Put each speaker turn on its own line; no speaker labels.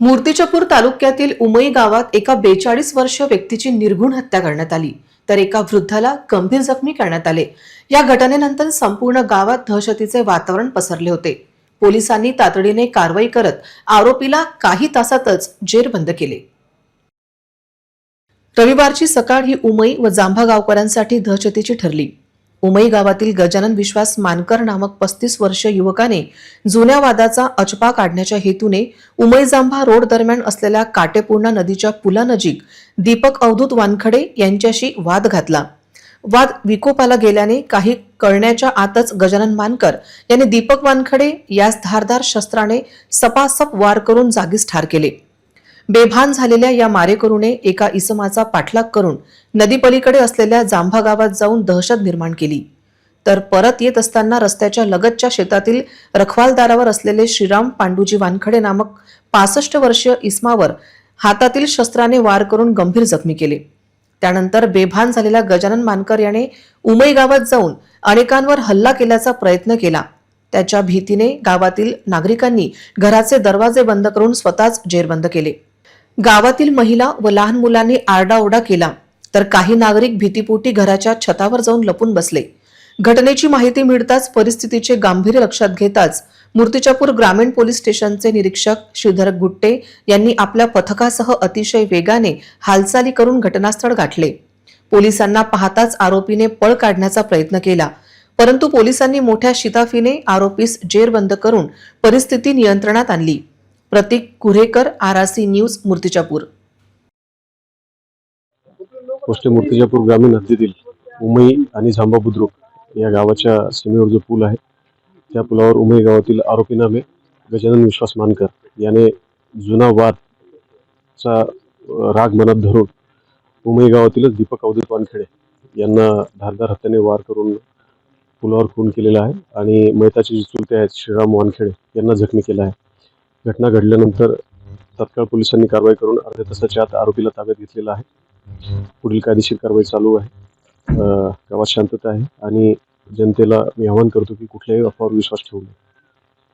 मूर्तिजापूर तालुक्यातील उमई गावात एका बेचाळीस वर्ष व्यक्तीची निर्घुण हत्या करण्यात आली. तर एका वृद्धाला गंभीर जखमी करण्यात आले. या घटनेनंतर संपूर्ण गावात दहशतीचे वातावरण पसरले होते. पोलिसांनी तातडीने कारवाई करत आरोपीला काही तासातच जेरबंद केले. रविवारची सकाळ ही उमई व जांभा गावकऱ्यांसाठी दहशतीची ठरली. उमई गावातील गजानन विश्वास मानकर नामक पस्तीस वर्ष युवकाने जुन्या वादाचा अचपा काढण्याच्या हेतूने उमई जांभा रोड दरम्यान असलेल्या काटेपूर्णा नदीच्या पुलानजीक दीपक अवधूत वानखडे यांच्याशी वाद घातला. वाद विकोपाला गेल्याने काही कळण्याच्या आतच गजानन मानकर यांनी दीपक वानखडे यास धारदार शस्त्राने सपासप वार करून जागीच ठार केले. बेभान झालेल्या या मारेकरूने एका इसमाचा पाठलाग करून नदीपलीकडे असलेल्या जांभा गावात जाऊन दहशत निर्माण केली. तर परत येत असताना रस्त्याच्या लगतच्या शेतातील रखवालदारावर असलेले श्रीराम पांडुजी वानखडे नामक पासष्ट वर्षीय इस्मावर हातातील शस्त्राने वार करून गंभीर जखमी केले. त्यानंतर बेभान झालेल्या गजानन मानकर याने उमई गावात जाऊन अनेकांवर हल्ला केल्याचा प्रयत्न केला. त्याच्या भीतीने गावातील नागरिकांनी घराचे दरवाजे बंद करून स्वतःच जेरबंद केले. गावातील महिला व लहान मुलांनी आरडाओरडा केला तर काही नागरिक भीतीपोटी घराच्या छतावर जाऊन लपून बसले. घटनेची माहिती मिळताच परिस्थितीचे गांभीर्य लक्षात घेताच मूर्तिजापूर ग्रामीण पोलीस स्टेशनचे निरीक्षक श्रीधर गुट्टे यांनी आपल्या पथकासह अतिशय वेगाने हालचाली करून घटनास्थळ गाठले. पोलिसांना पाहताच आरोपीने पळ काढण्याचा प्रयत्न केला परंतु पोलिसांनी मोठ्या शिताफीने आरोपीस जेरबंद करून परिस्थिती नियंत्रणात आणली. प्रतीक कुरेकर आरासी न्यूज मूर्तिजापूर.
पोस्ट मूर्तिजापूर ग्रामीण हद्दीतील उमई आणि झांबा बुद्रुक या गावाच्या सीमेवर जो पूल आहे त्या पुलावर उमई गावातील आरोपी नामे गजानन विश्वास मानकर. याने जुना वादचा राग मनात धरून उमई गावातीलच दीपक अवधूत वानखेडे यांना धारदार हत्याने वार करून पुलावर खून केलेला आहे आणि मैताचे जे चुलते आहेत श्रीराम वानखेडे यांना जखमी केला आहे. घटना घडल्यानंतर तत्काळ पोलिसांनी कारवाई करून अर्ध्या तासाच्या आत आरोपीला ताब्यात घेतलेला आहे. पुढील कायदेशीर कारवाई चालू आहे. गावात शांतता आहे आणि जनतेला मी आवाहन करतो की कुठल्याही अफवावर विश्वास ठेवू नये.